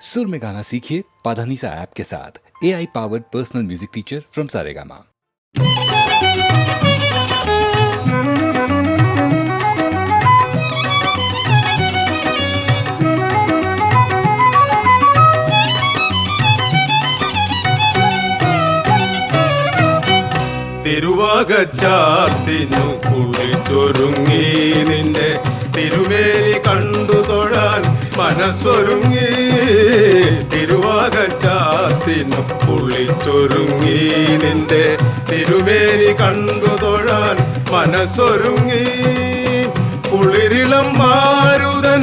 सुर में गाना सीखिए पाधानीसा ऐप के साथ A I powered personal music teacher from Saregama തിരുവാകച്ചാത്തിനു കുളിച്ചൊരുങ്ങി നിന്റെ തിരുമേനി കണ്ടു തൊഴാൻ മനസ്സൊരുങ്ങി തിരുവാകച്ചാത്തിനു പുള്ളിച്ചൊരുങ്ങി. നിന്റെ തിരുമേനി കണ്ടു തൊഴാൻ മനസ്സൊരുങ്ങി. കുളിരിളം മാരുതൻ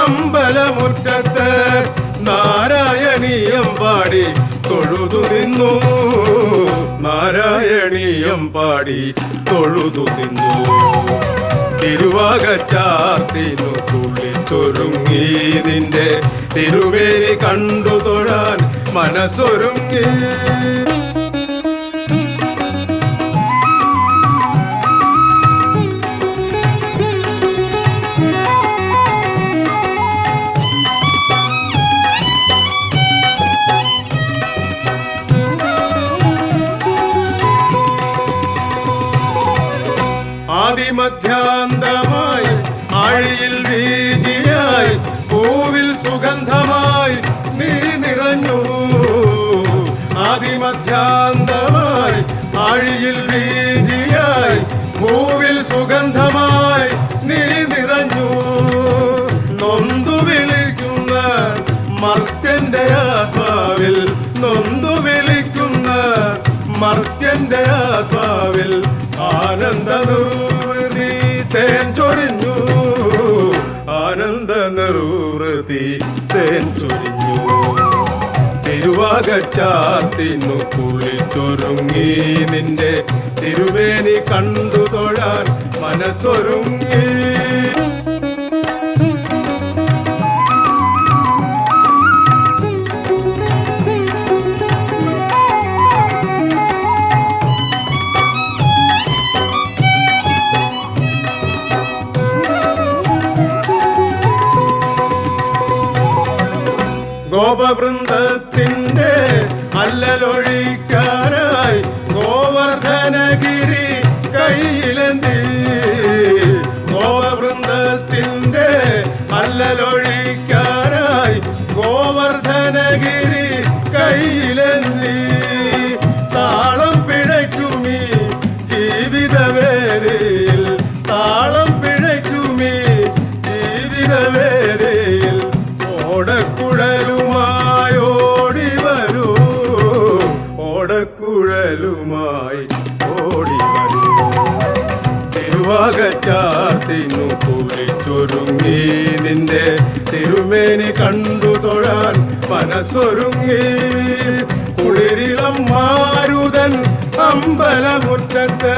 അമ്പലമുറ്റത്ത് നാരായണീയം പാടി തൊഴുതു നിന്നു. നാരായണീയം പാടി തൊഴുതു നിന്നു. തിരുവാകച്ചാത്തിനു കുളിച്ചൊരുങ്ങി നിന്റെ തിരുവേലി കണ്ടു തൊഴാൻ മനസ്സൊരുങ്ങി ആദിമധ്യാന്തമായി ആഴിയിൽ വീതിയായി പൂവിൽ സുഗന്ധമായി നീ നിറഞ്ഞു. ആദിമധ്യാന്തമായി ആഴിയിൽ വീതിയായി പൂവിൽ സുഗന്ധമായി നീ നിറഞ്ഞു. നൊന്തു വിളിക്കുന്ന മർത്യന്റെ ആത്മാവിൽ നൊന്തു വിളിക്കുന്ന മർത്യന്റെ ആത്മാവിൽ ആനന്ദ നിർവൃതി തേൻ ചൊരിഞ്ഞു. തിരുവാകച്ചാത്തിനു കുളിച്ചൊരുങ്ങി നിന്റെ തിരുവേനി കണ്ടു തൊഴാൻ മനസ്സൊരുങ്ങി. തിരുമേനി കണ്ടു തൊഴാൻ മനസ്സൊരുങ്ങി. കുളിരിളം മാരുതൻ അമ്പലമുറ്റത്ത്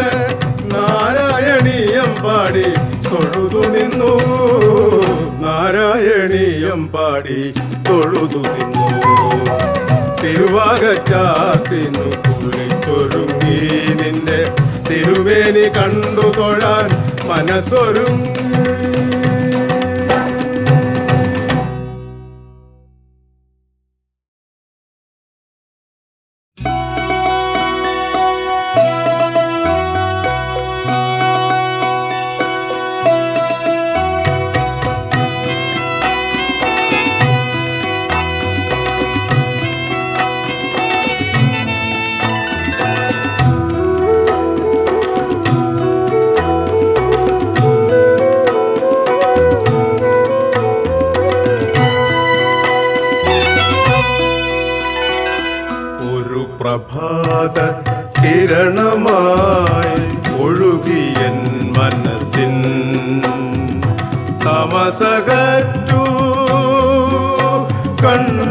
നാരായണീയം പാടി തൊഴുതു നിന്നു നാരായണീയം പാടി തൊഴുതു നിന്നു തിരുവാകച്ചാത്തിനു കുളിച്ചൊരുങ്ങി. നിന്റെ തിരുമേനി കണ്ടു തൊഴാൻ മനസ്സൊരുങ്ങി.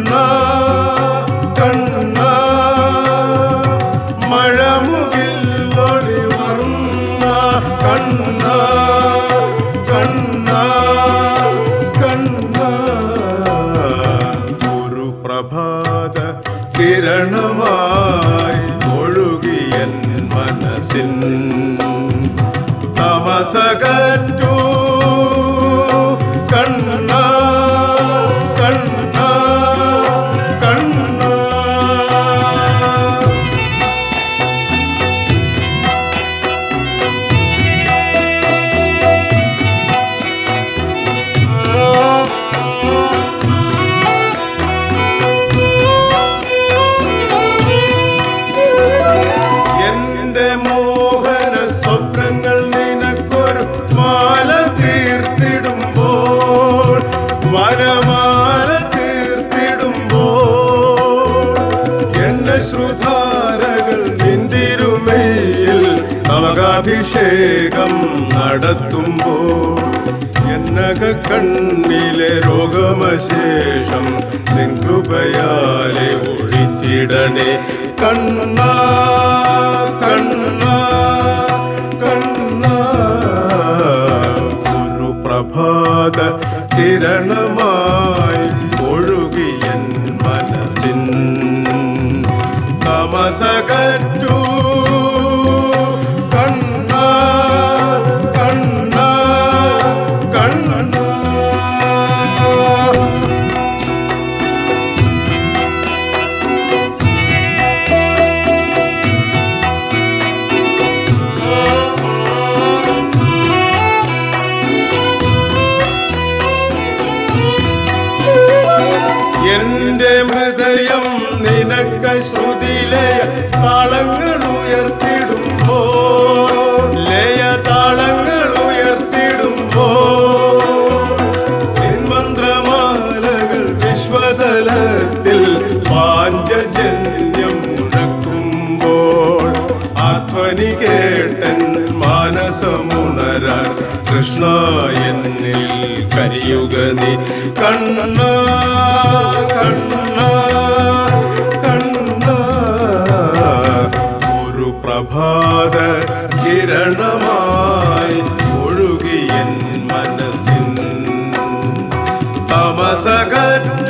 love. கண்ணா. கண்ணா എന്റെ ഹൃദയം നിനക്ക് ശ്രു ഒരു പ്രഭാത കിരണമായി ഒഴുകിയൻ മനസ്സിൻ തമസകറ്റ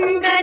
गंगा